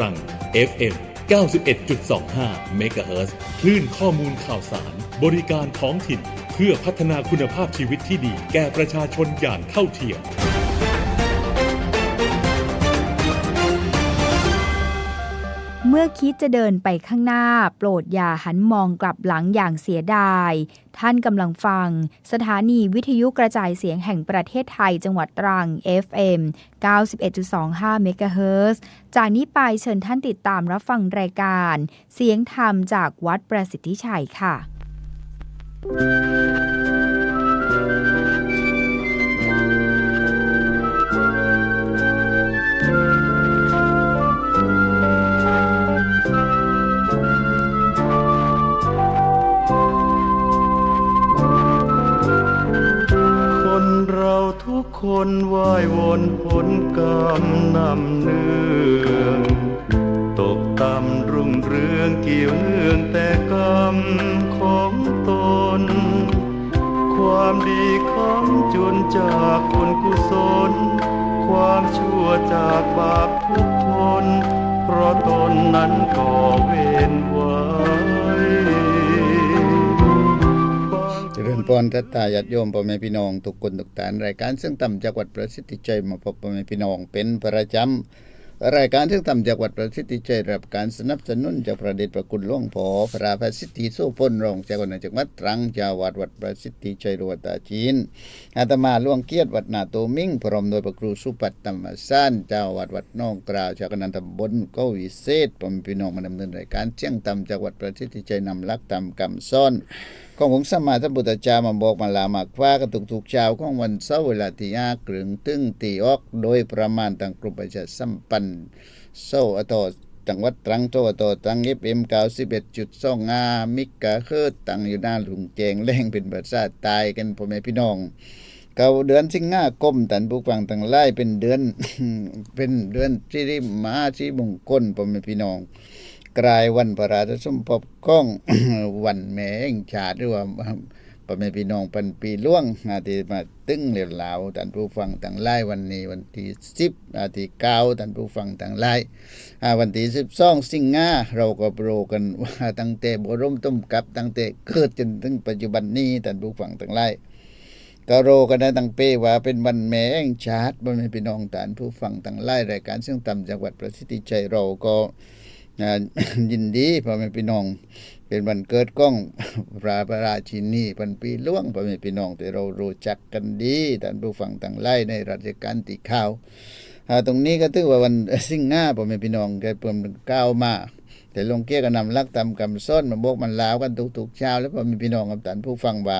ตรัง FM 91.25เมกะเฮิรตซ์คลื่นข้อมูลข่าวสาร บริการท้องถิ่น เพื่อพัฒนาคุณภาพชีวิตที่ดีแก่ประชาชนอย่างเท่าเทียม เมื่อคิดจะเดินไปข้างหน้า โปรดอย่าหันมองกลับหลังอย่างเสียดาย ท่านกำลังฟัง สถานีวิทยุกระจายเสียงแห่งประเทศไทยจังหวัดตรัง FM 91.25เมกะเฮิรตซ์จากนี้ไปเชิญท่านติดตามรับฟังรายการ เสียงธรรมจากวัดประสิทธิชัยค่ะ คนว่ายวนผลกรรมนำเนื่องตกต่ำรุ่งเรืองเกี่ยวเนื่องแต่กรรมของตน ความดีคำจุนจากคนกุศล ความชั่วจากบาปทุกทน เพราะตนนั้นก่อเวรไว้ ริญพรทัตตาญาติโยมพ่อแม่พี่น้องทุกคนทุกท่านรายการซึ่งต่ำจากวัดประสิทธิชัยมาพบพ่อแม่พี่น้องเป็นประจำรายการซึ่งต่ำจากวัดประสิทธิชัยรับการสนับสนุนจากพระเดชพระคุณหลวงพ่อพระประสิทธิโสพลรองเจ้าคณะจังหวัดตรังเจ้าวัดวัดประสิทธิชัยรวตาจีนอาตมาหลวงเกียรติวัดนาโตมิ่งพร้อมโดยพระครูสุปัตตมสานเจ้าวัดวัดน้องกราวจาคณะตำบลเก้าวิเศษพ่อแม่พี่น้องมาดำเนินรายการเชียงต่ำจากวัดประสิทธิชัยนำลักตำกำซ่อน ขององค์สมมาสัมพุทธเจ้ามาบอกมาลามาคว้ากันทุกๆเช้าของวันเสาร์เวลาที่ห้ากรึงตึงตีออกโดยประมาณทางกลุ่มประชาสัมพันธ์เสาร์อตจังหวัดตรังโตอตตังเอฟเอ็มเก้าสิบเอ็ดจุดสองงามิกะเคิดตังอยู่หน้าหลุงแจงแรงเป็นภาษาตายกันพ่อแม่พี่น้องเก่าเดือนสิงหาคมตันผู้ฟังทั้งหลายเป็นเดือนเป็นเดือนที่ริมหาที่มงคลพ่อแม่พี่น้อง กลายวันพระราชสมภพก้องวันแม่แห่งชาติหรือว่าพ่อแม่พี่น้องปันปีล่วงอาทิมาตึงเหลียวหลาวท่านผู้ฟังต่างหลายวันนี้วันที่สิบอาทิเก้าท่านผู้ฟังต่างหลายอ่วันที่สิบสองสิงหาเราก็โปรกันว่าตั้งแต่บรมต้มกับตั้งแต่เกิดจนถึงปัจจุบันนี้ท่านผู้ฟังต่างหลายก็โรกันนะตั้งเป้ว่าเป็นวันแม่งชาติบ่แม่พี่น้องฐานผู้ฟังต่างหลายรายการซึ่งต่ำจังหวัดประสิทธิชัยเราก็ ยินดีพ่อแม่พี่น้อง เป็นวันเกิดก้องพระพระราชินีพันปีล่วงพ่อแม่พี่น้องแต่เรารู้จักกันดีท่านผู้ฟังต่างหลายในราชการตีข้าวตรงนี้ก็ถือว่าวันสิ่งหน้าพ่อแม่พี่น้องแกเพิ่มก้าวมาแต่ลงเกี้ยก็นำลักตำกำส้นมาบกมันลาวกันทุกๆเช้า แล้วพ่อแม่พี่น้องกับท่านผู้ฟังว่า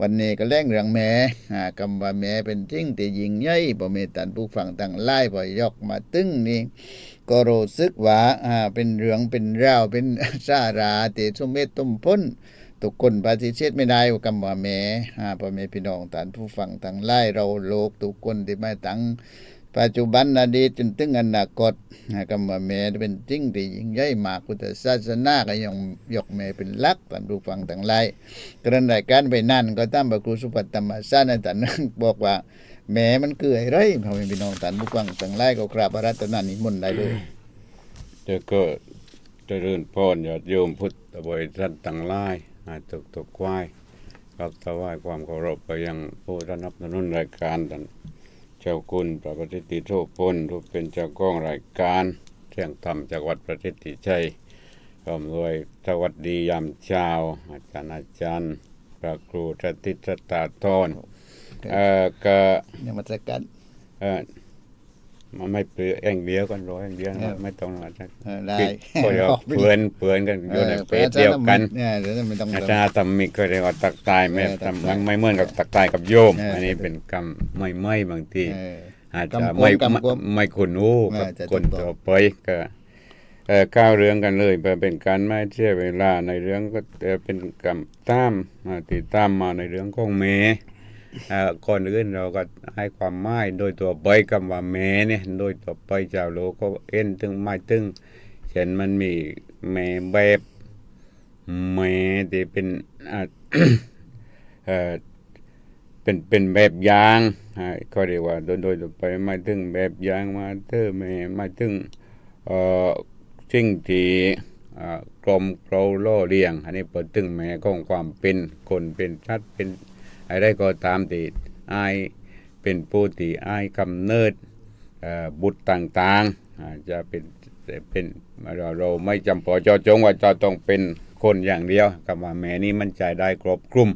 วันนี้ก็แล่งเรื่องแม่อ่าคำว่าแม่เป็นทิ้งแต่ยิงใหญ่บ่มีตันผู้ฟังต่างไล่บ่ยกมาตึ้งนี่ ก็รู้สึกว่าอ่าเป็นเรื่องเป็นราวเป็นสาราเตสมเมตต้มพ้นทุกคนปฏิเสธไม่ได้ว่าคำว่าแม่อ่าพ่อแม่พี่น้องท่านผู้ฟังต่างไล่เราโลกทุกคนที่ไมาตั้งปัจจุบันอดีตจนถึงอนาคตอ่าคำว่าแม่เป็นจริงที่ยิ่งใหญ่มากพุทธศาสนาก็ยังยกแม่เป็นลักท่านผู้ฟังต่างไล่กรณรายการไปนั่นก็ตามพระครูสุปัตตมสานท่านบอกว่า แหมมันคืออะไรพ่อแม่พี่น้องท่านผู้ฟังต่างหลายก็กราบระรัตนานิมนต์ได้เลยจะก็เจริญพรญาติโยมพุทธบริษัทต่างหลายอาตกตกควายกับถวายความเคารพไปยังผู้สนับสนุนรายการท่านเจ้าคุณพระปฏิติโทพลผู้เป็นเจ้าของรายการเที่ยงธรรมจากวัดประสิทธิชัยพร้อมด้วยสวัสดียามเช้าอาจารย์อาจารย์พระครูสติสตาธร เอ่อก็เนี่ยมาจักกันเออมันไม่เปลือยเองเดียวกันร้อยเองเดียวนะเออไม่ต้องหรอกเออได้ก็เรียกว่าเปือนเปือนกันอยู่ในเพศเดียวกันเนี่ยเดี๋ยวไม่ต้องอาจารย์ทำมีก็เรียกว่าตักตายไม่เออตักตายทำไม่เหมือนกับตักตายกับโยมเอออัอันนี้เป็นกรรมไม่ไม่บางทีเอออาจกรรจะมไม่กรรมไม่กรรมไม่คุณอู้เอกับอจะคนถูกต้องต่อไปก็เอ่อก้าวเรื่องกันเลยเพื่อเป็นการไม่เสียเวลาในเรื่องก็เอ่อเป็นกรรมตามอ่าติดตามมาในเรื่องของเม ก่อนอื่นเราก็ให้ความหมายโดยตัวไปคำว่าแม่เนี่ยโดยตัวไปเจ้าโลก็เอ็นตึงไม่ตึงเช่นมันมีแม่แบบแม่ที่เป็นเป็นเป็นแบบอย่างก็เรียกว่าโดยโดยตัวไปไม่ถึงแบบอย่างมาเตอร์แม่ไม่ถึงเอ่อสิ่งที่กรมเราล่อเลี้ยง อันนี้เปิดตึงแม่ของความเป็นคนเป็นชัดเป็น อะไรก็ตามที่อายเป็นผู้ที่อายกำเนิดเอ่อบุตรต่างๆอาจจะเป็นเป็นเราเราไม่จำพอเจาะจงว่าจะต้องเป็นคนอย่างเดียวกับว่าแม่นี่มันใจได้ครอบคลุม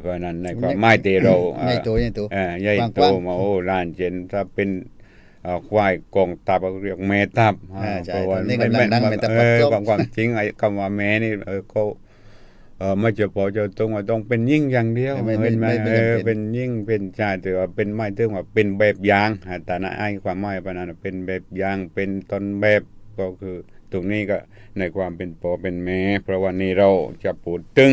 เพราะฉะนั้นในความหมายที่เราเอ่อใหญ่โตใหญ่โตเอ่อใหญ่โตกว้างมาโอ้ล้านเจนถ้าเป็นเอ่อควายกองทัพก็เรียกแม่ทัพอ่าใช่เพราะว่าตอนนี้กำลังดังเป็นตะปัดเออส้มความความจริงไอ้คำว่าแม่นี่เออเขา เออไม่จะพอจะตรงว่าต้องเป็นยิ่งอย่างเดียวไม่ไม่เห็นไหมไม่ไม่เออจำเป็นเป็นยิ่งเป็นชายแต่ว่าเป็นไม่ถึงว่าเป็นแบบอย่างอ่าแต่นะไอ้ความหมายปานนั้นเป็นแบบอย่างเป็นต้นแบบก็คือตรงนี้ก็ในความเป็นปอเป็นแม่เพราะวันนี้เราจะพูดถึง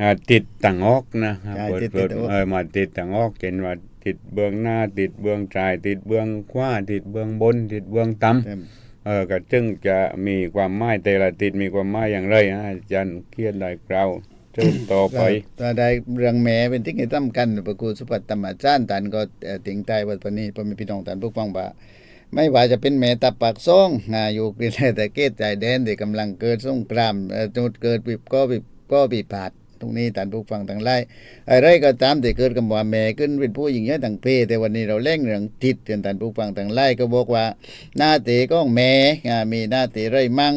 อ่าติดต่างออกนะใช่เปิดติดเปิดติดต่างออกเออมาติดต่างออกเห็นว่าติดเบื้องหน้าติดเบื้องชาย ติดเบื้องขวาติดเบื้องบน ติดเบื้องต่ำ เออก็จึงจะมีความหมายแต่ละติดมีความหมายอย่างไรฮะอาจารย์เขียนได้กล่าวเชิญต่อไปถ้าได้เรื่องแม่เป็นที่ให้สำคัญประกูสุปัตตมอาจารย์ตันก็เอ่อติงใจว่าปนี้พ่อแม่พี่น้องตันผู้ฟังว่าไม่ว่าจะเป็นแม่ตาปากซ่องอ่าอยู่กรีนแต่เกตใจแดนที่กำลังเกิดสงครามจุดเกิดวิบก็วิบก็วิพาทต รงนี้ตันผู้ฟังทั้งหลายอะไรก็ตามที่เกิดกับว่าแม่ขึ้นเป็นผู้หญิงใหญ่ต่างเพศแต่วันนี้เราเล่งเรื่องทิศเตือนตันผู้ฟังทั้งหลายก็บอกว่า หน้าเตก็แม่มีหน้าเตไรมั่ง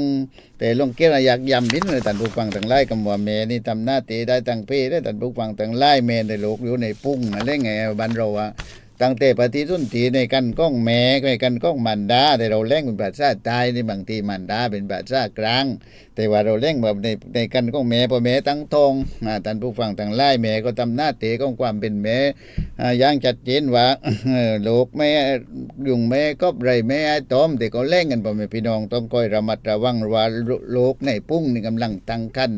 แต่ลงเกี่ยวอยากย้ำนิดเลยท่านผู้ฟังทั้งหลายกับว่าแม่นี่ทำหน้าตีได้ต่างเพศได้ท่านผู้ฟังทั้งหลายแม่ในโลกอยู่ในปุ้งอะไรไงบ้านเราอะ ตั้งแต่ปฏิทุนทีในกันก้องแม่ในกันก้องมันดาแต่เราเล่งเป็นภาษาใต้ในบางทีมันดาเป็นภาษากลาง แต่ว่าเราเล่งแบบในในกันก้องแม่พอแม่ตั้งทองอ่าท่านผู้ฟังทั้งหลายแม่ก็ทำหน้าที่ของความเป็นแม่อย่างชัดเจนว่าโลกแม่ยุงแม่ก็ไรแม่ไอ้ต้อมแต่ก็เล่งกันพ่อแม่พี่น้องต้องคอยระมัดระวังว่าโลกในปุ้งนี่กำลังตั้งคัน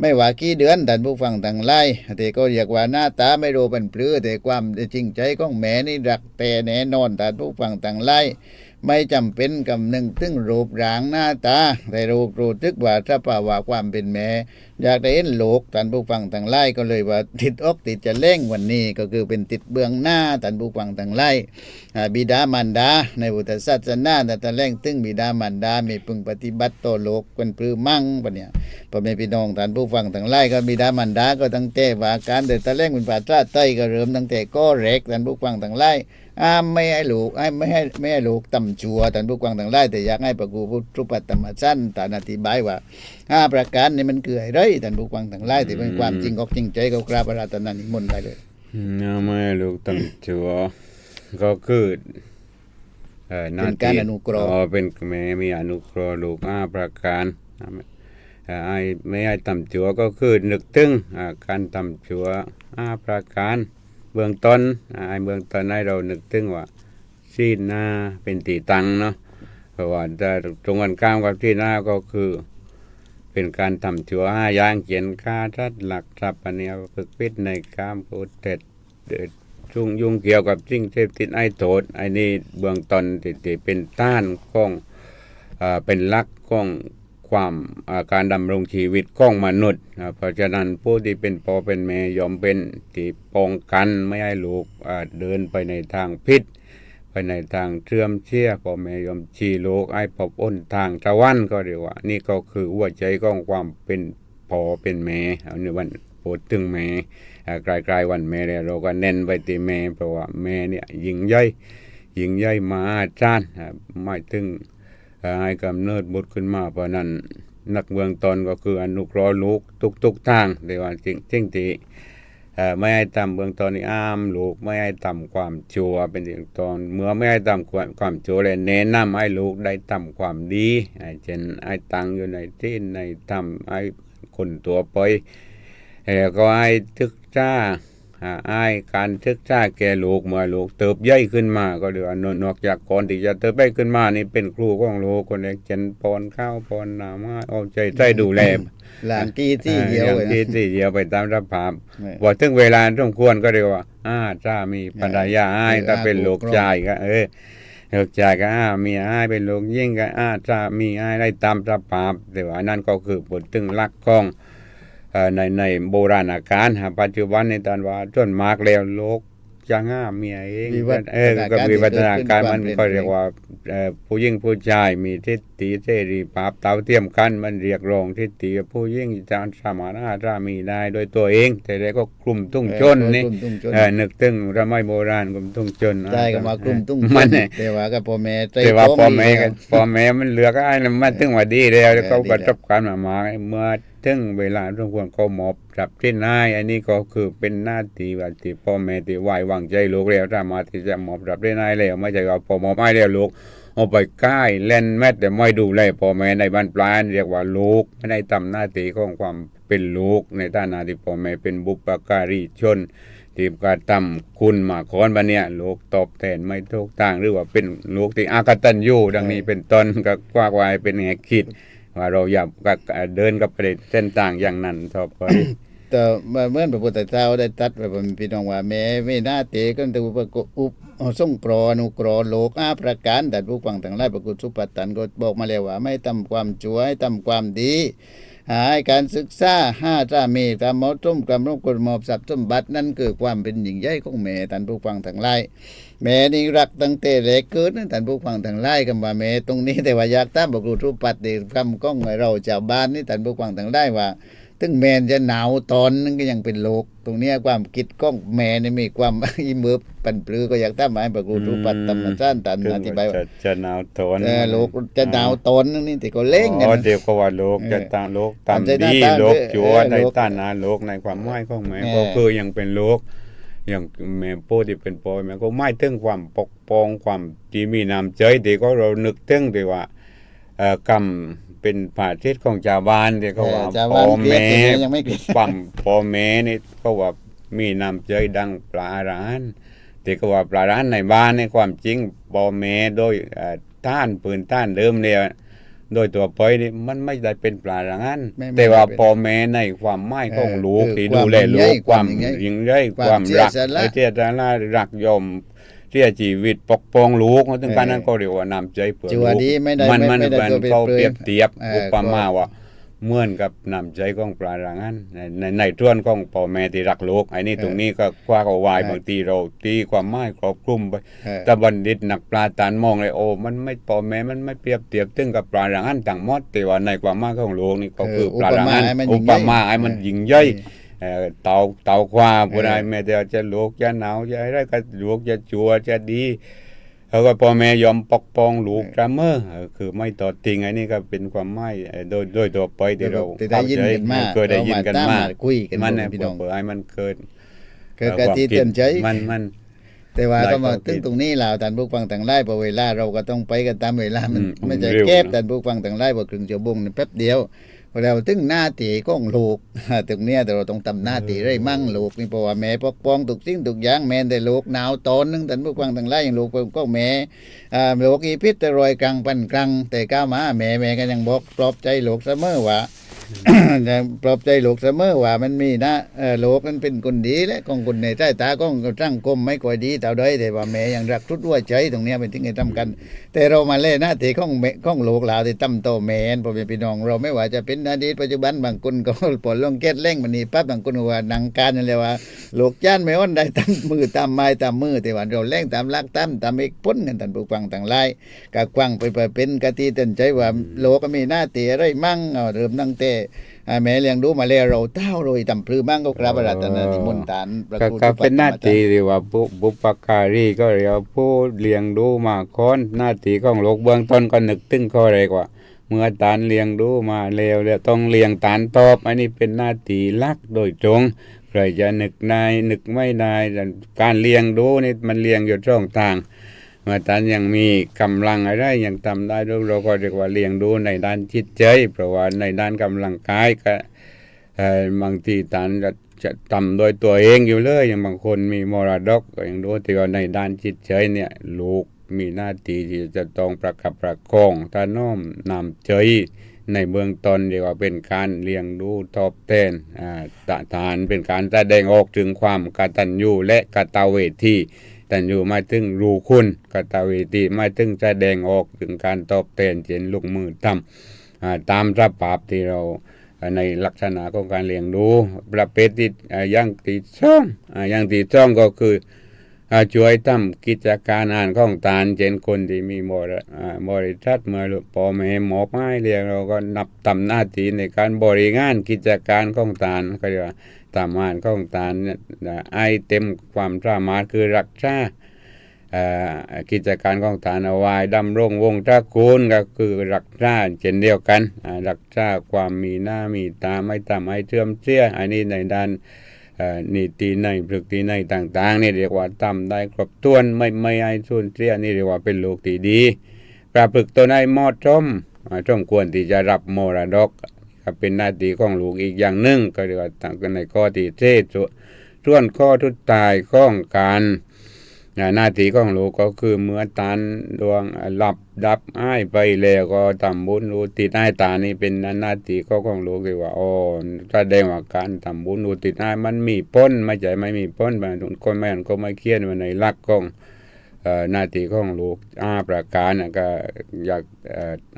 ไม่ว่ากี่เดือนท่านผู้ฟังต่างไล่แต่ก็เรียกว่าหน้าตาไม่รู้เป็นปลื้อแต่ความจริงใจของแม่นี่รักแต่แน่นอนท่านผู้ฟังต่างไล่ ไม่จำเป็นกำนึงถึงรูปร่างหน้าตาแต่รู้รู้ทึกว่าถ้าป่าว่าความเป็นแม่อยากได้เห็นโลกท่านผู้ฟังต่างไล่ก็เลยว่าติดอกติดจะเล่งวันนี้ก็คือเป็นติดเบื้องหน้าท่านผู้ฟังต่างไล่บิดามารดา ในพุทธศาสนาแต่ตะแรงตึงบิดามารดามีพึงปฏิบัติต่อโลกเป็นปลื้มมั่งปะเนี่ยพ่อแม่พี่น้องท่านผู้ฟังทั้งหลายก็บิดามารดาก็ตั้งแต่ว่าการเดินตะเล่งเป็นภาษาใต้ก็เริ่มตั้งแต่ก็เร็กท่านผู้ฟังทั้งหลาย อ้ามไม่ให้ลูกให้ไม่ให้ไม่ให้ลูกต่ำชัวท่านผู้ฟังทั้งหลายแต่อยากให้ประกูพุทธุปัตตมสั้นท่านอธิบายว่าห้าประการนี่มันคืออะไรท่านผู้ฟังทั้งหลายที่เป็นความจริงอกจริงใจก็กราบอาราธนานิมนต์ได้เลยน้าแม่ลูกตั้งชัวก็คือเอ่อหน้เป็นการอนุเคราะห์อ๋อเป็นแม่มีอนุเคราะห์ลูกห้าประการเอ่อไอ้ไม่ให้ต่ำจัวก็คือนึกถึงอ่าการต่ำจัวห้าประการ เบื้องต้นไอ้เบื้องต้นให้เรานึกถึงว่าซีนหน้าเป็นตีตังเนาะเพราะว่าถ้าตรงกันข้ามกับที่หน้าก็คือ เป็นการทำชั่วห้าอย่างเขียนค่าทัดหลักทรัพย์อันเนี้ยฝึกพิษในกามพูดเท็จเดือดยุ่งยุ่งเกี่ยวกับสิ่งเสพติดไอ้โทษไอ้นี่เบื้องต้นติดเป็นต้านของอ่าเป็นลักของ ความอาการดำรงชีวิตของมนุษย์ เพราะฉะนั้นผู้ที่เป็นพ่อเป็นแม่ยอมเป็นที่ป้องกันไม่ให้ลูกเดินไปในทางพิษ ไปในทางเชื่อมเชี่ยพ่อแม่ยอมชีโลกไอ้พบอ้นทางตะวันก็เรียกว่า นี่ก็คือหัวใจของความเป็นพ่อเป็นแม่เอาในวันพูดถึงแม่อ่าใกลๆวันแม่เนี่ยเราก็เน้นไปที่แม่เพราะว่าแม่เนี่ยยิ่งใหญ่ยิ่งใหญ่มาจารย์อ่าไม่ถึง ให้กำเนิดบุตรขึ้นมาเพราะนั้นนักเมืองตนก็คืออนุเคราะห์ลูกทุกๆทางเรียกว่าจริงจริงทีไม่ให้ทำเบื้องต้นนี่อ้ามลูกไม่ให้ทำความชั่วเป็นอย่างตอนเมื่อไม่ให้ทำความความชั่วเลยแนะนำให้ลูกได้ทำความดีไอ้เช่นไอ้ตังอยู่ในที่ในทำไอ้คนตัวไปแล้วก็ไอ้ทึกจ้า อ่าไอ้การทึกจ้าแก่ลูกเมื่อลูกเติบใหญ่ขึ้นมาก็เดือนนอกจากก่อนที่จะเติบใหญ่ขึ้นมานี่เป็นครูของลูกคนเล็กเช่นปอนข้าวปอนน้ำให้เอาใจใส่ดูแลหลานกี้ที่เดียวอเลยางที่ที่เดียวไปตามสภาพไม่ว่าถึงเวลาสมควรก็เรียกว่าอ้าถ้ามีภรรยาอ้ายเออถ้าเป็นอ้าลูกปกครองชายก็ เออลูกชายก็อ้ามีอ้ายเป็นลูกยิ่งก็อ้าถ้ามีอ้ายได้ตามสภาพแต่ว่านั่นก็คือผลถึงหลักของเอ่อ ในในโบราณกาลฮะปัจจุบันในตอนว่าส่วนมากแล้วโลกจะง่าเมียเองวิวัฒนาเออก็การวิวัฒนาการที่เกิดขึ้นมันความก็เปลี่ยนเรียกว่าเอ่อผู้หญิงผู้ชายมีทิฏฐิเสรีภาพเท่าเทียมกันมันเรียกร้องทิฏฐิผู้หญิงจะสามารถหาสามีได้โดยตัวเอง แต่แล้วก็กลุ่มตุ้งชนนี่กลุ่มตุ้งชนเออนึกถึงสมัยโบราณกลุ่มตุ้งชนได้ก็มากลุ่มตุ้งมันชเนี่ยแต่ว่ากับพ่อแม่ใจแต่ว่าตรงพ่อแม่ดีก็แล้วพ่อแม่มันเหลือกไอ้นะมันถึงว่าดีแล้วเออเขาดีปแล้วระสบการณ์มามาเมื่อถึงเวลาทุกคนเขาหมอบจับที่นายอันนี้ก็คือเป็นหน้าที่ว่าที่พ่อแม่ที่ไว้วางใจลูกแล้วสามารถที่จะหมอบจับได้นายแล้วไม่ใช่ว่าพอหมอบไม่แล้วลูกเอาไปใกล้เล่นแม้แต่ไม่ดูแลพ่อแม่ในบ้านปลายเรียกว่าลูกไม่ได้ทำหน้าที่ของความเป็นลูกในฐานะที่พ่อแม่เป็นบุปการีชนที่การทำคุณมาคอนบันเนี่ยลูกตอบแทนไม่ถูกทางหรือว่าเป็นลูกที่อากตันยูดังนี้เป็นต้นก็กว่ากวายเป็นแง่คิด ว่าเราอยากเดินกับประเด็นเส้นต่างอย่างนั้นต่อไปแต่เมื่อพระพุทธเจ้าได้ตัดไว้ว่าพี่น้องว่าแม้ไม่น่าเตก็แต่อุปกอุปส่งกรอนุกรอโลกอาประการดัดผู้ฟังทั้งหลายประกุสุปตันก็บอกมาแล้วว่าไม่ทำความชั่วให้ทำความดี หายการศึกษาห้าจ้าเมตามอต้มกรรรบกวนมอบทรัพย์สมบัตินั่นคือความเป็นหญิงใหญ่ของแม่ท่านผู้ฟังทั้งหลายแม่นี่รักตั้งแต่เล็กเกิดนะท่านผู้ฟังทั้งหลายคำว่าแม่ตรงนี้แต่ว่าอยากตามบอกรูทุปัดเด็กคำก้องเราชาวบ้านนี่ท่านผู้ฟังทั้งหลายว่า ถึงแมนจะหนาวตอนนึงก็ยังเป็นโลก ตรงเนี้ยความคิดก้องแม่นี่มีความอีเมือบปันปลือก็อยากตามหมายบอกรูทุปัดตำนานซ่านตันอธิบายว่าจะจะหนาวทนเออโลกจะหนาวตอนนึงนี่แต่ก็เล่งกันอ๋อนะเดี๋ยวก็ว่าโลกเออจะตามโลกตามตามใจหน้าดีตาโลกเออจัวเออในโลกตานาโลกในความหมายของแม่เออก็คือยังเป็นโลกอย่างแม่โป้ที่เป็นปอยแม่ก็ไม่ถึงความปกป้องความที่มีน้ำใจที่ก็เรานึกถึงที่ว่าเอ่อกรรม เป็นผาทิศของชาวบ้านที่เขาว่าเออชาวพ่บ้าอนเกลียดแม่แต่แม่ยังไม่เกลียดความพ่อแม่นี่ก็ว่ามีน้ำใจดังปลาร้านที่ก็ว่าปลาร้านในบ้านในความจริงพ่อแม่โดยเอ่อต้านปืนต้านเดิมเนี่ยโดยตัวปอยนี่มันไม่ได้เป็นปลาร้านไม่ไม่แต่ว่าได้เป็นพ่อแม่ในความหมายของเออลูกคือที่ความดูแลลูกยิ่งใหญ่ความมคาวยิ่ยิ่งงใหใหญ่ญ่คความวามรักเสียสละไอ้เสียสละรักยอม เสียชีวิตปกป้องลูกถึงการนั้นเออก็เรียกว่าน้ำใจเพื่อจัลูวกดีไม่ได้มันไม่มันไม่ได้มันตัวเป็นเขาเปลืเปอรียยบเทียบเอออุปมาว่าเหมือนกับน้ำใจของปลารางันในในในท่วนของพ่อแม่ที่รักลูกไอ้นี่ตรงนี้ก็คว้าเอาไว้บางทีเราตีความหมายครอบคลุมไปเออแต่บัณฑิตนักปลาตานมองเลยโอ้มันไม่พ่อแม่มันไม่เปรียบเทียบถึงกับปลารางันต่างหมดแต่ว่าในความหมายของลูกนี่ก็คือเออปลารางันอุอุปปมามาให้ให้มัมันนยิ่ยิ่งงใหญ่ใหญ่ เอ่อเต่าเต่าควาผู้ใดเออแม้แต่จะลูกจะหนาวจะอะไรก็ลูกจะจัวจะดีเขาก็พ่อแม่ยอมปกป้องลูกเสมอเออคือไม่ตอดทิ้งอันนี้ก็เป็นความหมายเอ่อโดยโดยตัวไปที่เราที่ได้ยินกันมาเคยได้ยินกันเรามามาคุยกันมันบเนี่ยนพี่น้องเปิดให้มันเกิดคือกะที่เตือนใจมันมันแต่ว่าได้ก็มาความคิดถึงตรงนี้แล้วท่านผู้ฟังต่างไล่พอเวลาเราก็ต้องไปกันตามเวลามันอืมไม่ใช่เร็วแคบนะท่านผู้ฟังต่างไล่บอกครึ่งชั่วโมงนี่แป๊บเดียวพอ เราถึงหน้าตีก้องลูกตรงเนี้ยแต่เราต้องทำหน้าตีไรมั่งลูกนี่เพราะว่าแม่ปกป้องถูกสิ่งถูกย่างแม่แต่ลูกหนาวตอนนึงท่านผู้ฟังต่างไล่อย่างลูกก็แม่อ่าลูกอีพิษแต่รอยกลางปันกลางแต่ก้าวมาแม่แม่ก็ยังบอกปลอบใจลูกเสมอว่ายังปลอบใจลูกเสมอว่ามันมีนะเออลูกนั้นเป็นคนดีและของคนในใต้ตาของร่างกลมไม่ค่อยดีเท่าใดแต่ว่าแม่ยังรักทุดด้วยใจตรงเนี้ยเป็นที่ไงทำกัน แต่เรามาเล่นหน้าที่ของแม่ของลูกหลานที่ตั้มโตแม่นพ่อแม่พี่น้องเราไม่ว่าจะเป็นอดีตปัจจุบันบางคนก็ปลดลงเก็ดเล่งมันนี่ปั๊บบางคนว่าหนังการนั่นเลยว่าลูกจ้านไม่อ้อนได้ตามมือตามไม้ตามมือแต่ว่าเราเล่งตามลักตามตามเอกพ้นกันท่านผู้ฟังต่างไล่กะกว้างไปไปเป็นกะตีเต้นใจว่าโลกก็มีหน้าที่อะไรมั่งเอาเริ่มตั้งแต่อ่าแม่เลี้ยงดูมาแล้วเราเต้าโรยตำพลือบ้างก็กราบรัตนานิมนต์ฐานพระก็ครูก็สุปัตเป็นหน้าที่ดีว่าบุปการีก็เรียกผู้เลี้ยงดูมาค้อนหน้าที่ของโลกเบื้องต้นก็นึกถึงข้อแรกว่า เมื่อตานเลี้ยงดูมาแล้วแล้วต้องเลี้ยงตานตอบอันนี้เป็นหน้าที่ลักโดยตรงใครจะนึกนายนึกไม่นายการเลี้ยงดูนี่มันเลี้ยงอยู่ช่องทาง มื่อตานยังมีกำลังอะไรยังทำได้เราก็เรียกว่าเลี้ยงดูในด้านจิตใจเพราะว่าในด้านกำลังกายก็บางทีตานจะจะทำโดยตัวเองอยู่เลยอย่างบางคนมีมรดกก็อย่างรู้ที่ว่าในด้านจิตใจเนี่ยลูกมีหน้าที่ที่จะต้องประคับประคองตาน้อมนำใจในเบื้องต้นเรียกว่าเป็นการเลี้ยงดูตอบแทนอ่าตะทานเป็นการแสดงออกถึงความกตัญญูและกตเวที ตัญญูหมาถึงรู้คุณกตเวทีหมาถึงแสดงออกถึงการตอบแทนเช่นลูกมือทำอ่าตามสภาพที่เราในลักษณะของการเลี้ยงดูประเภทที่ย่างที่องอ่าอย่างที่องก็คือช่วยทำกิจการงานของตานเช่นคนที่มีบริอ่าบริษัทเมื่อพอแม่หมอไม้เรียกเราก็นับทำหน้าที่ในการบริงานกิจการของตานก็เรียกว่า ตามงานของตานเนี่ยไอเต็มความสามารถคือรักษากิจการของตานเอาไว้ดำรงวงตระกูลก็คือรักษาเช่นเดียวกัน รักษาความมีหน้ามีตาไม่ทำให้เชื่อมเสียอันนี้ในด้านนิติในพฤติในต่างๆนี่เรียกว่าทำได้ครบถ้วนไม่ไม่ให้สูญเสียนี่เรียกว่าเป็นลูกที่ดีประพฤติตัวในเหมอดชมอ่าสมควรที่จะรับมรดก ก็เป็นหน้าที่ของลูกอีกอย่างหนึ่งก็เรียกว่าต่างกันในข้อที่เทศส่วนข้อทุดตายข้องการหน้าที่ของลูกก็คือเมื่อตานดวงหลับดับอ้ายไปแล้วก็ทำบุญอุทิศให้ตานี่เป็นหน้าที่ก็ของลูกที่ว่าโอ้แสดงว่าการทำบุญอุทิศให้มันมีพ้นไม่ใช่ไม่มีพ้นบางคนไม่อันก็ไม่เคียนไว้ในหลักของ หน้าที่ของลูกอาประการน่ะก็อยาก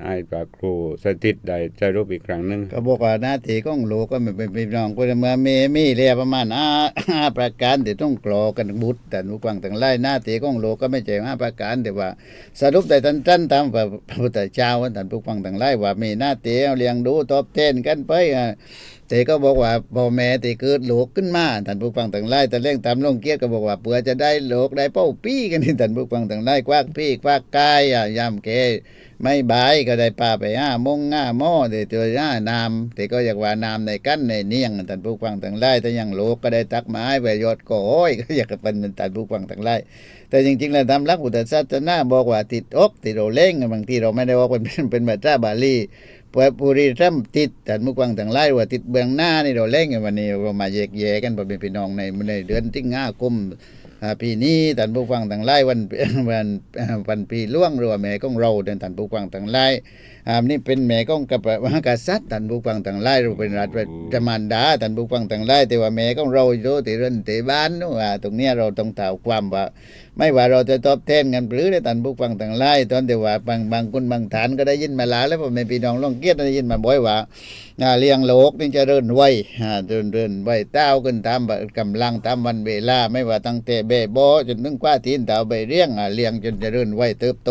ให้พระครูสถิตได้จะรูปอีกครั้งหนึ่งก็บอกว่าหน้าที่ของลูกก็ไม่เป็นน้องก็เมื่อมีมีเรียประมาณห้าห้าประการที่ต้องกรอกันบุตรแต่ผู้ฟังทั้งหลายหน้าที่ของลูกก็ไม่ใช่ห้าประการแต่ว่า สรุปแต่ท่านท่านตามพระพุทธเจ้าท่านผู้ฟังทั้งหลายว่ามีหน้าที่เลี้ยงดูตอบแทนกันไปอะ แต่ก็บอกว่าพ่อแม่ที่เกิดลูกขึ้นมาท่านผู้ฟังทั้งหลายแต่เร่งตามลงเกียรติก็บอกว่าเพื่อจะได้ลูกได้เป้าปี้กันนี่ท่านผู้ฟังทั้งหลายกว้างพี่กว้างกายอะยามเกไม่บายก็ได้ปลาไปห้ามงห้าหม้อเดี๋ยวตัวห้านามแต่ก็อยากว่านามในกั้นในเนียงท่านผู้ฟังทั้งหลายแต่ยังโลกก็ได้ตักไม้ไปยอดก็โอ้ยก็อยากเป็นท่านผู้ฟังทั้งหลายแต่จริงๆแล้วตามหลักพุทธศาสนาบอกว่าติดอกติดเราเล่งบางทีเราไม่ได้ว่าเป็นเป็นเป็นภาษาบาลี พอปุริรัมติดท่านผู้ฟังทั้งหลายว่าติดเบื้องหน้านี่เราเล่งวันนี้เรามาแยกแยะกันเป็นพี่น้องในในเดือนที่ห้าคมปีนี้ท่านผู้ฟังต่างไล่วันวันวันปีล่วงหรือว่าแม่ของเราเดินท่านผู้ฟังต่างไล่อ่านี่เป็นแม่ของกับมหากษัตริย์ท่านผู้ฟังต่างไล่เราเป็นรัฐจมานดาท่านผู้ฟังต่างไล่แต่ว่าแม่ของเราอยู่ที่เรือนที่บ้านนู่นว่าตรงนี้เราต้องถามความว่าไม่ว่าเราจะตอบแทนกันหรือได้ท่านผู้ฟังต่างไล่ตอนแต่ว่าบางบางคนบางฐานก็ได้ยินมาหลายแล้วผมไม่พี่น้องลองเกียรติได้ยินมาบ่อยว่าเลี้ยงโลกนี่จะเริ่นไวเริ่นเริ่นไวเต้าขึ้นตามกำลังตามวันเวลา ไม่ว่าตั้งแต่เบบอจนถึงกว่าทีนเต่าใบเลี้ยงเลี้ยงจนจะเริ่นไวเติบโต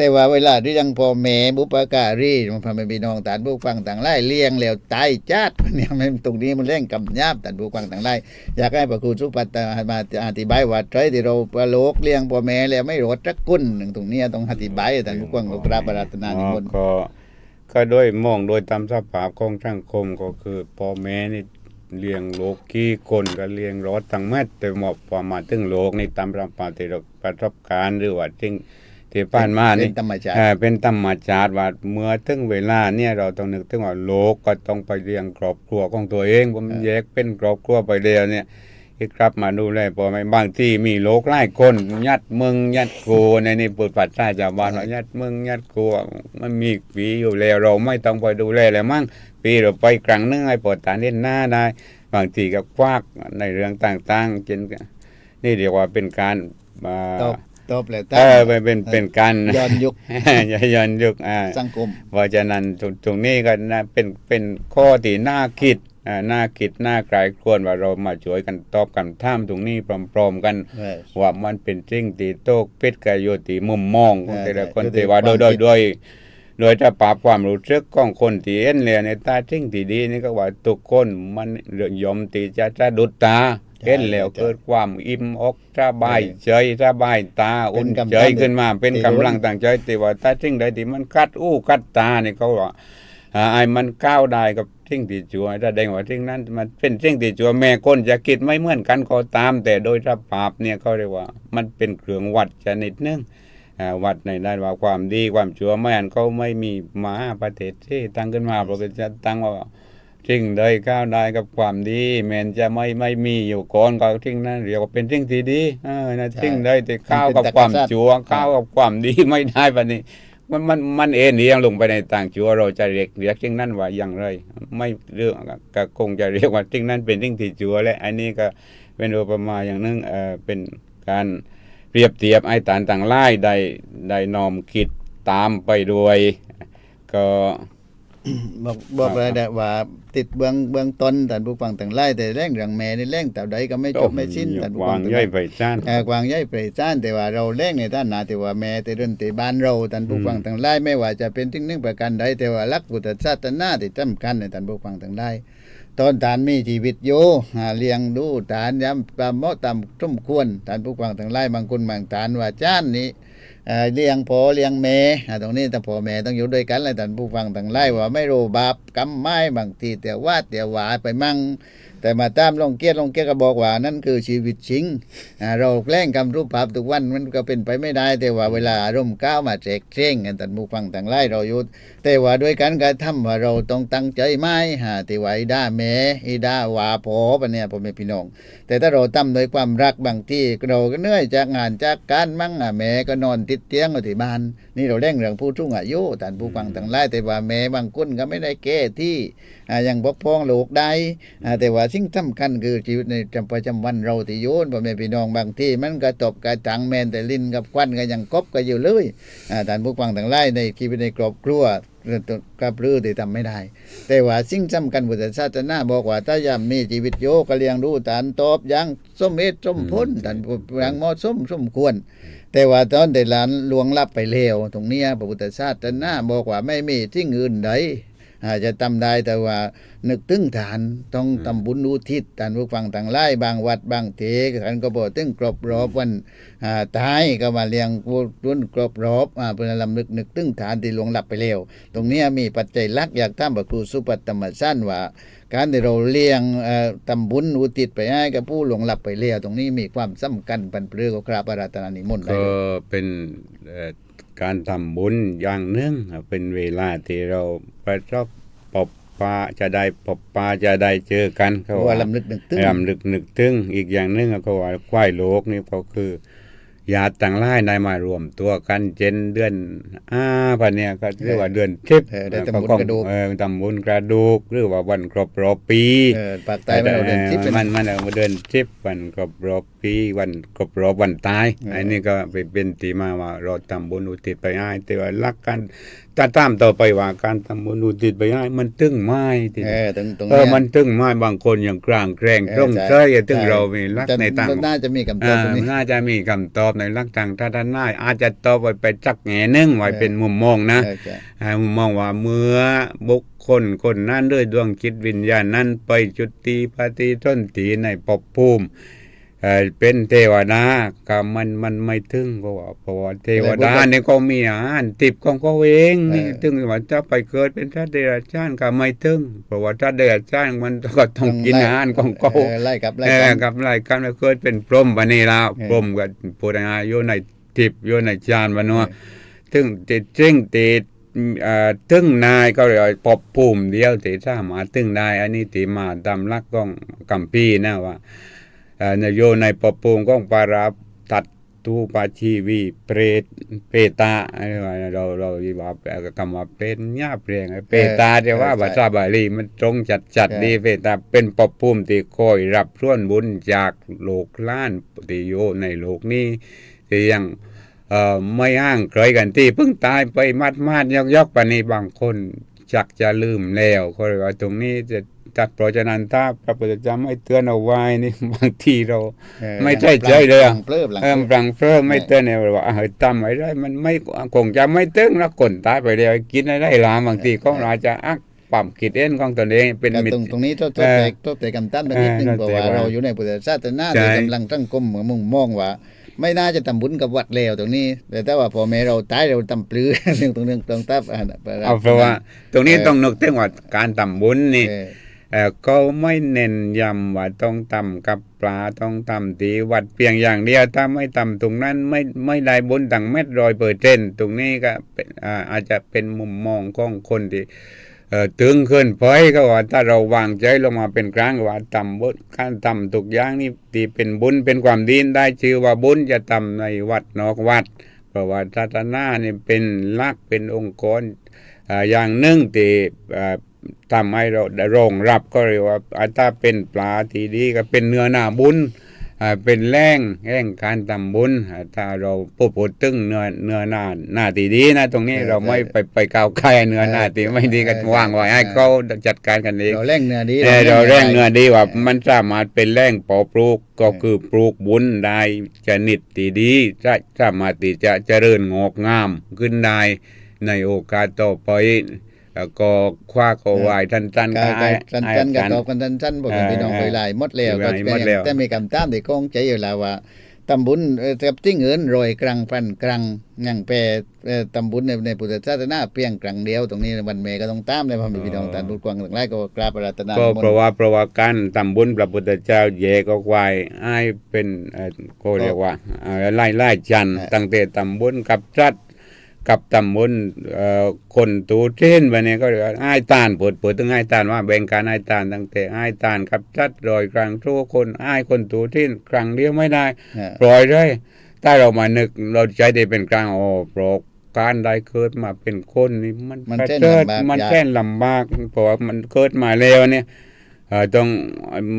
แต่ว่าเวลาที่ยังพ่อแม่บุปการีมันพ่อแม่พี่น้องตางผู้ฟังต่างไล่เลี้ยงแล้วตายจัดเนี่ยมันตรงนี้มันเร่งกำยาบต่างผู้ฟังต่างไล่อยากให้พระครูสุปัตตมาอธิบายว่าใช่ที่เราประโลกเลี้ยงพ่อแม่แล้วไม่รอดจักกุนตรงนี้ต้องอธิบายให้ท่านผู้ฟังก็กราบาราธนานิมนต์ก็ก็ด้วยมองโดยตามสภาพของสังคมก็คือพ่อแม่นี่เลี้ยงโลกกี่คนก็เลี้ยงรถทั้งแม่แต่หมอบพอมาถึงโลกนี่ตามประปาที่เราประสบการณ์หรือว่าที่ ที่ผ่านมาเป็นี่นธรรมชาติเอ่อเป็นธรรมชาติว่าเมื่อถึงเวลาเนี่ยเราต้องนึกถึงว่าโลกก็ต้องไปเลี้ยงครอบครัวของตัวเองผมแยกเป็นครอบครัวไปเดียวเนี่ยอีกครับมาดูแลพ่อแม่บางที่มีโลกหลายคนยัดมึงยัดกูในนี่เปิดปัดใต้ชาวบ้านว่ายัดมึงยัดกูมันมีปีอยู่แล้วเราไม่ต้องไปดูแลแล้วมั้งปีเราไปครั้งหนึงให้ปวดตาเล่นหน้าได้บางทีก็ควักในเรื่องต่างๆเช่นนี่เรียกว่าเป็นการอ่าตอบ ตอบแล้วเออเป็นเป็นเป็นการย้อนยุคย้อนยุคอ่าสังคมเพราะฉะนั้นตรงตรงนี้ก็น่าเป็นเป็นข้อที่น่าคิดอ่าน่าคิดน่าใครควรว่าเรามาช่วยกันตอบคำถามตรงนี้พร้อมๆกันเออว่ามันเป็นสิ่งที่โตกพิดกับโยติมุมมองของใช่แต่ละคนใช่แต่ว่าโดยความโดยคิดโดยโดยถ้าปราบความรู้สึกของคนที่เห็นเลยในตาสิ่งที่ดีนี่ก็ว่าทุกคนมันเรื่องยอมที่จะจะดุดตา เห็นแล้วเกิดความอิ่มอกสบายใจสบายตาอุ่นใจขึ้นมาเป็นกำลังต่างใจแต่ว่าถ้าสิ่งใดที่มันกัดอู้กัดตานี่เขาว่าอ่าไอ้มันก้าวได้กับสิ่งที่จัวแสดงว่าสิ่งนั้นมันเป็นสิ่งที่จัวแม่คนจะคิดไม่เหมือนกันก็ตาม แต่โดยสภาพเนี่ยเขาเรียกว่า มันเป็นเครื่องวัดชนิดหนึงอ่าวัดในด้านว่าความดีความชั่วไม่อันเขาไม่มีมาประเทศที่ตั้งขึ้นมาเพราะเป็นจะตั้งว่า สิ่งใดก้าวได้กับความดีแม้นจะไม่ไม่มีอยู่ก่อนก็สิ่งนั้นเรียกว่าเป็นสิ่งที่ดีเออนะสิ่งใดที่ก้าวกับความชั่วก้าวกับความดีไม่ได้ปะนี้มันมันมันเอ็นเอียงลงไปในต่างจัวเราจะเรียกเรียกสิ่งนั้นว่าอย่างไร ไม่เรื่องก็คงจะเรียกว่าสิ่งนั้นเป็นสิ่งที่จัวและอันนี้ก็เป็นอุปมาอย่างหนึงเออเป็นการเปรียบเทียบไอ้ตานต่างไล่ได้ได้นอมคิดตามไปด้วยก็ บอกบอกเลยนะว่า ติดเบื้องเบื้องต้นท่านผู้ฟังต่างไล่แต่แรงเรื่องแม่นี่แรงแต่ใดก็ไม่จบไม่สิ้นท่านผู้วาฟังงทั้งหย่ลาอยยไปจ้านเอ่อกวางใหญ่เปรจ้านแต่ว่าเราแรงในด้านหนาแต่ว่าแม่แต่เดินแต่บ้านเราท่านผู้ฟังต่างไล่ไม่ว่าจะเป็นทิ้งนึ่งประการใดแต่ว่ารักพุทธศาสนาที่สำคัญในท่านผู้ฟังต่างไล่ตอนฐานมีชีวิตอยู่หาเลี้ยงดูฐานย้ำตามเหมาะตามสมควรท่านผู้ฟังต่างไล่บางคนบางฐานว่าจ้านนี้ เลี้ยงพ่อเลี้ยงแม่ตรงนี้แต่พ่อแม่ต้องอยู่ด้วยกันเลยท่านผู้ฟังต่างไล่ว่าไม่รู้บาปกรรมไม่บางทีแต่ว่าแต่ว่าไปมั่งแต่มาตามลงเกียรติลงเกียรก็บอกว่านั่นคือชีวิตจริงเราแกล้งกำรูปภาพทุกวันมันก็เป็นไปไม่ได้ แต่ว่าเวลาอารมณ์ก้าวมาเจกเจ้งกันท่านผู้ฟังต่างไล่เราอยู่แต่ว่าด้วยกันกระทำว่าเราต้องตั้งใจไม่หาที่ว่าอีด่าแม่อีด่าว่าพอปะเนี่ยพ่อแม่พี่น้อง แต่ถ้าเราทำโดยความรักบางที่เราก็เหนื่อยจากงานจากการมั่งอะแม่ก็นอนติดเตียงอยู่ที่บ้าน นี่เราเร่งเรื่องผู้ทุ่งอายุท่านผู้ฟังต่างไล่แต่ว่าแม่บางคนก็ไม่ได้แก้ที่อ่ายังปกป้องโลกได้อ่าแต่ว่าสิ่งสำคัญคือชีวิตในประจำวันเราที่โยนพ่อแม่พี่น้องบางที่มันกระตบกระจังแมนแต่ลิ้นกับควันก็ยังกบก็อยู่เลยอ่าท่านผู้ฟังต่างไล่ในชีวิตในครอบครัวกับรื้อที่ทำไม่ได้ แต่ว่าสิ่งสำคัญพุทธศาสนาบอกว่าถ้ายามมีชีวิตโยก็เลี้ยงดูตานตอบอยังสมเหตุสมผลท่านอย่างเหมาะสมสมควร แต่ว่าตอนเดหลานลวงลับไปแล้วตรงเนี้ยพระพุทธศาสนาบอกว่าไม่มีที่อื่นใด อาจจะทำได้แต่ว่านึกถึงฐานต้องทำบุญอุทิศท่านผู้ฟังต่างไล่บางวัดบางเทท่านก็บอกถึงกรบรอบวันอ่าตายก็มาเลี้ยงรุ่นกรบรอบเพื่อลำลึกนึกถึงฐานที่ลวงหลับไปแล้วตรงนี้มีปัจจัยลักอยากถามพระครูสุปัตตมสั้นว่าการที่เราเลี้ยงทำบุญอุทิศไปให้กับผู้หลวงลับไปแล้วตรงนี้มีความสำคัญปันเปลือก็กราบอาราธนานิมนต์ได้ก็เป็นเการทำบุญอย่างหนึ่งเป็นเวลาที่เราประสบปบปาจะได้ปบปาจะได้เจอกันเพเขาราะว่าลำลึกนึกถึงลำลึกนึกถึงอีกอย่างหนึ่งก็ว่าควายโลกนี่ก็คือ ญาติต่างหลายได้มารวมตัวกันเจนเดือนอ้าพันเนี่ยก็เรียกว่าเดือนทิพย์เออได้ทำบุญกระดูกเออทำบุญกระดูกหรือว่าวันครบรอบปีเออปากใต้มันเราเดินทิพย์เป็นมันมันเอามาเดินทิพย์วันครบรอบปีวันครบรอบวันตายเอออัอันนี้ก็เป็นเป็นที่มาว่าเราทำบุญอุทิศไปให้แต่ว่ารักกัน ถ้าตามต่อไปว่าการทำบุญอุทิศไปให้มันตึงไม้ที่เออตรงตรงเอเนี้อยมันตึงไม้บางคนอย่างกลางแกรงเออตรงใช่ใช่ตึงใช่เรามีรักแต่ในต่างน่าจะมีคำตเออบอตรงนี้น่าจะมีคำตอบในรักต่างถ้าท่านน่ายอาจจะตอบไว้ไปจักแง่หนึงไว้เออเป็นมุมมองนะเออใช่ให้มองว่าเมื่อบุคคลคนนั้นด้วยดวงจิตวิญญาณนั้นไปจุติปฏิทนตีในภพภูมิ เอ่อเป็นเทวดาก็มันมันไม่ถึงเพราะว่าเพราะว่าเทวดาเนี่ยเขามีอาหารติบของเขาเองนี่ถึงว่าจะไปเกิดเป็นพระเดรัจฉานก็ไม่ถึงเพราะว่าพระเดรัจฉานมันก็ต้องกินอาหารของเขาเออไล่กับไล่เอกัอนกับรายการมาเกิดเป็นพรหมวันนี้แล้วเออพรหมก็พูดง่ายๆอยู่ในทิพย์อยู่ในฌานวันนู้นเออถึงติดจริงติดเอ่อถึงนายก็เลยปอบภูมิเดียวที่สามารถถึงได้อันนี้ที่มาตามหลักของกัมพีร์นะว่าเอ่อใน โยในปอบภูมิของปาราบตัดตูปาชีวีเปรตเปตาอะไรว่าเราเราว่าคำว่าเป็นญาเปรียงเปตาแต่ว่าภาษาบาลีมันตรงจัดจัดๆดีเปตาเป็นปอบภูมิที่คอยรับส่วนบุญจากโลกล้านที่โยในโลกนี้ที่ยังเอ่อไม่อ้างเคยกันที่เพิ่งตายไปมัดมาดยอกยอกปานีบางคนจักจะลืมแล้วเขาเลยว่าตรงนี้จะ จัดเพราะฉะนั้นถ้าพระพุทธเจ้าไม่เตือนเอาไว้นี่บางทีเราเออไม่ใช่ใจเลยอะหงเปลื้มหลังเออเปลื้มปรังเพร่อไม่เตือนเนี่ยว่าเฮ้ยทำไว้ได้มันไม่คงจะไม่ตึงแล้วคนตายไปแล้วกินอะไรลามบางทีก็อาจจะอักปั๊มคิดเอ็นของตนเองเป็นก็มิตตรงรตรงนี้โทษโทษเออแต่โทษแต่กำตั้นไปนิดนึงเออเพราะว่าโทษแต่ว่าเราอยู่ในพุทธศาสนาใช่ที่กำลังตั้งกลมเหมือนมุ่งมองว่าไม่น่าจะทำบุญกับวัดแล้วตรงนี้ แต่ถ้าว่าพอแม่เราตายเราทำปลือเรื่องตรงเรื่องตรงตับอ่าเอาเพราะว่า ตรงนี้เออต้องนึกถึงว่าการทำบุญนี่ เออเอ่อก็ไม่เน้นย้ำว่าต้องทำกับปลาต้องทำตีวัดเพียงอย่างเดียวถ้าไม่ทำตรงนั้นไม่ไม่ได้บุญต่างเม็ดรอยเปอร์เซ็นต์ตรงนี้ก็อาจจะเป็นมุมมองของคนที่เออตึงขึ้นไปก็ว่าถ้าเราวางใจลงมาเป็นกลางว่าทำบุญการทำทุกอย่างนี่ที่เป็นบุญเป็นความดีได้ชื่อว่าบุญจะทำในวัดนอกวัด เพราะว่าศาสนานี่เป็นลักเป็นองค์กรออย่างหนึ่งที่ ทำให้เราได้รองรับก็เรียกว่าอ่าถ้าเป็นปลาทีดีก็เป็นเนื้อหน้าบุญอ่าเป็นแรงแรงการทำบุญอ่าถ้าเราพูดพูดตึงเนื้อเนื้อหน้าหน้าตีดีนะ ตรงนี้เออเราไม่ใช่ไปไปก้าวไก่เนื้อหน้าตีไม่ดีกันเออวางไว้ให้เออเขาจัดการกันเองเราแรงเนื้อดีเออเราแรงเนื้อดีว่าเออมันสามารถเป็นแรงปอปลูกก็คือปลูกบุญได้ชนิดตีดีจะสามารถที่จะเจริญงอกงามขึ้นได้ในโอกาสต่อไป แล้วก็คว้าก็ไหวท่านท่านกาให้กันให้กันกันอาจารย์ตอบกันสั้นๆบอกกันเออพี่น้องเออไปหลายหมดแล้วไปก็หลายหมดแล้วแต่มีคำตามที่คงใจอยู่แล้วว่าตำบุญเอ่อกับจิ้งเอินโรยกลางพันกลางอย่างแปรเอ่อตำบุญในในพุทธศาสนาเพียงกลางเดียวตรงนี้วันเมก็ต้องตามในพระมีพี่น้องตานบุญกวางต่างหลายก็กราบอาราธนาก็มนเพราะว่าเพราะว่าการทำบุญพระพุทธเจ้าเยก็ไหวให้เป็นเอ่อก็เรียกว่าเอ่อไล่ไล่จันทร์เออตั้งแต่ทำบุญกับจัด กับทำบุญเอ่อคนตูเช่นวันนี้ก็เรียกว่าให้ตานเปิดเปิดถึงให้ตานว่าแบ่งการให้ตานตั้งแต่ให้ตานกับจัดรอยกลางทั่วคนให้คนตูเช่นครั้งเดียวไม่ได้เออปล่อยเลยถ้าเรามานึกเราใจได้เป็นกลางโอ้โปรกการได้เกิดมาเป็นคนนี่มันมันประแสนเสริฐลำบากมันยากแค่นลำบากเพราะว่ามันเกิดมาแล้วเนี่ยเอ่อ ต้อง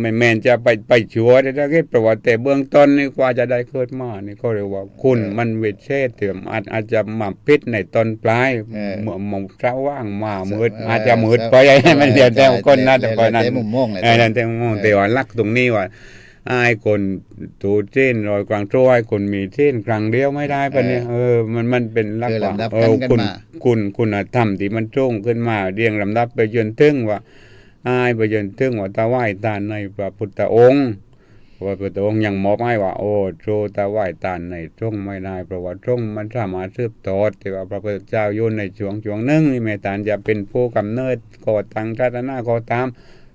ไม่แม่นจะไปไปชัวร์ได้แค่ประวัติแต่เบื้องต้นนี่กว่าจะได้เกิดมานี่ก็เรียกว่าคุณมันเวทเชษเถื่อมอาจอาจจะมาพิษในตอนปลายเออเมื่อมองเช้าว่างมามืดเอออาจจะมืดเออไปให้มันเดียวแต่คนนั้นแต่แต่คนนั้นแต่มุมมองเลยเออนั่นแต่มุมมองแต่ว่าลักตรงนี้ว่าไอ้คนตูเส้นรอยกลางโจ้ไอ้คนมีเส้นครั้งเดียวไม่ได้ปะเนี่ยเออมันมันเป็นลักคือว่าลำดับเอกันอกันคุณมาคุณคุณธรรมที่มันจ้งขึ้นมาเรียงลำดับไปจนถึงว่า อ้ไปจนถึงว่าตาไหว้ตานในพระพุทธองค์พระพุทธองค์ยังมอบให้ว่า โอ้โจตาไหว้ตานในจ้งไม่ได้เพราะว่าจ้งมันสามารถสืบทอดแต่ว่าพระพุทธเจ้าอยู่ในช่วงช่วงหนึ่งนี่แม่ตานจะเป็นผู้กำเนิดก่อตั้งชาติหน้าก็ตาม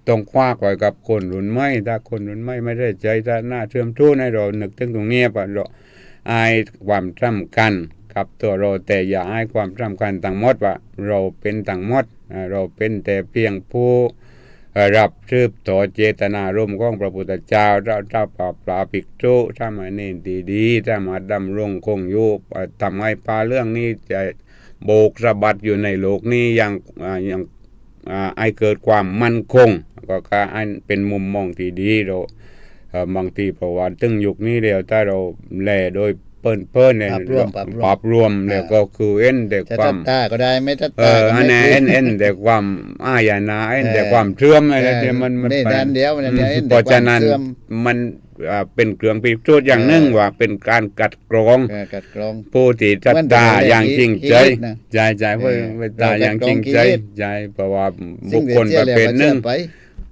ต้องคว้าไว้กับคนรุ่นใหม่ถ้าคนรุ่นใหม่ไม่ได้ใจถ้าหน้าเชื่อมชู้ในเรานึกถึงตรงนี้ปะเราอายความสำคัญกับตัวเราแต่อย่าให้ความสำคัญต่างหมดว่า เราเป็นต่างหมดเราเป็นแต่เพียงผู้ รับสืบต่อเจตนารมณ์ของพระพุทธเจ้าเราถ้าปราบปราภิกษุถ้ามาเน้นดีๆถ้ามาดำรงคงอยู่ทำให้ปลาเรื่องนี้จะโบกสะบัดอยู่ในโลกนี้อย่างอย่างอ่าให้เกิดความมั่นคง ก็การเป็นมุมมองที่ดีเราบางทีเพระว่าตึงยุคนี้เดียวถ้าเราแลโดย เปิ้นเปิ้นเนี่ยปรับรวมปรับรวมปรับรวมแล้วก็คือเอ็นแต่จะควาทัมดตาก็ได้ไม่ทัดเอตาอก็อันไม่นั้นเอ็นเอ็นแต่ความอายนาเอ็นแต่ความเชื่อมอะไรเนี่ยมันมันนี่ด้านเดียวมันเดียวเอ็นเพราะฉะนั้นแต่ความเชื่อมมันอ่าเป็นเครื่องพิสูจน์อย่างหนึ่งเออว่าเป็นการกัดกรองเออกัดกรองผู้ที่จัดมันเป็นตาอะไรอย่างจริงใจกิเลสนะใจใจเพื่อเออไปตาอย่างจริงใจเราจะกรองกิเลสใจเพราะว่าบุสิ่คงคลประเภทหนึ่งไป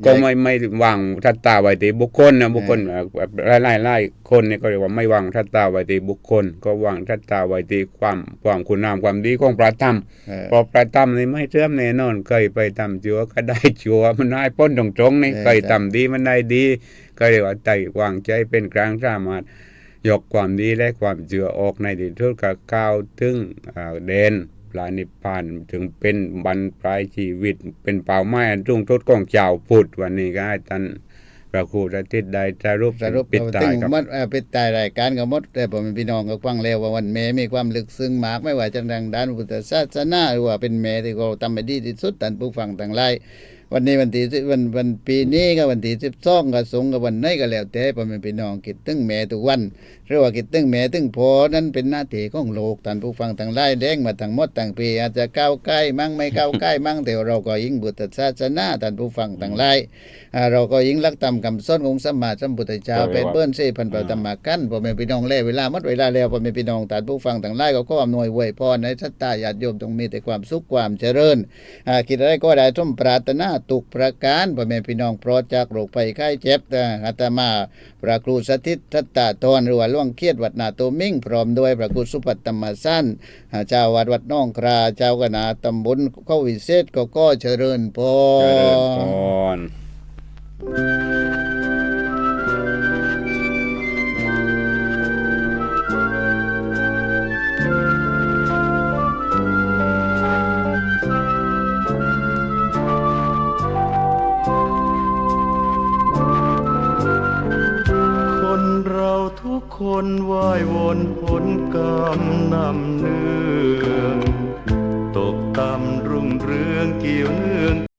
ก็ไม่ไม่วางทัตตาไว้ที่บุคคลนะบุคคลแบบไล่ไล่ๆคนเนี่ยก็เรียกว่าไม่วางทัตตาไว้ที่บุคคล ก็วางทัตตาไว้ที่ความความคุณงามความดีของพระธรรมเออเพราะพระธรรมนี่ไม่เชื่อมแน่นอนเคยไปทำจัวก็ได้จัวมันได้พ้นตรงตรงๆนี่เออเคยทำดีมันได้ดีก็เรียกว่าใจวางใจเป็นกลางสามารถยกความดีและความเจือออกในที่ทุดกับก้าวถึงอ่าเดน ปลานิพพานถึงเป็นบรรปลายชีวิต เป็นเป่าไม้อันรุ่งทุดของเจ้าพุทธวันนี้ก็ให้ท่านพระครูอาทิตย์ได้จะรูปสรุปปิดตายถึงกับมดเอ่อปิดตายรายการกับมดแต่ผมเป็นพี่น้องก็ฟังแล้วว่าวันแม่มีความลึกซึ้งมาก ไม่ว่าจะทางด้านพุทธศาสนาหรือว่าเป็นแม่ที่เขาทำไปดีที่สุดท่านผู้ฟังต่างหลายวันนี้วันที่สิวันวันปีนี้ก็วันที่สิบสองก็สงกับวันไหนก็แล้วแต่ผมเป็นพี่น้องคิดถึงแม่ทุกวันห รือว่าคิดถึงแม่ถึงพอนั้นเป็นหน้าที่ของโลกท่านผู้ฟังต่างหลายแดงมาทั้งหมดต่างปีอาจจะก้าวใกล้มั่งไม่ก้าวใกล้มั่งแต่เราก็ยิ่งบุตรศาสนาท่านผู้ฟังต่างหลายอ่เราก็ยิ่งรักตามคำสอนของสมมาสัมพุทธเจ้าเป็นเบิ้นเสพันเปาตมากันพ่อแม่พี่น้องเล่เวลาหมดเวลาแล้วพ่อแม่พี่น้องตานผู้ฟังต่างหลายก็ขออำนวยอวยพรในทัตตาญาติโยมต้องมีแต่ความสุขความเจริญคิดอะไรก็ได้สมปรารถนาตุกประการพ่อแม่พี่น้องปลอดจากโรคภัยไข้เจ็บอ่าตมาพระครูสถิตทัตตาทรหรือว่าองเคียดวัดนาโตมิ่งพร้อมด้วยพระครูสุปัตตมสั้นเจ้าวัดวัดน้องคราเจ้าคณะตำบลเข้าวิเศษก็ก็เจริญพรเจริญพร ทุกคนว่ายวนผลกรรมนำเนื่อง ตกต่ำรุ่งเรืองเกี่ยวเนื่อง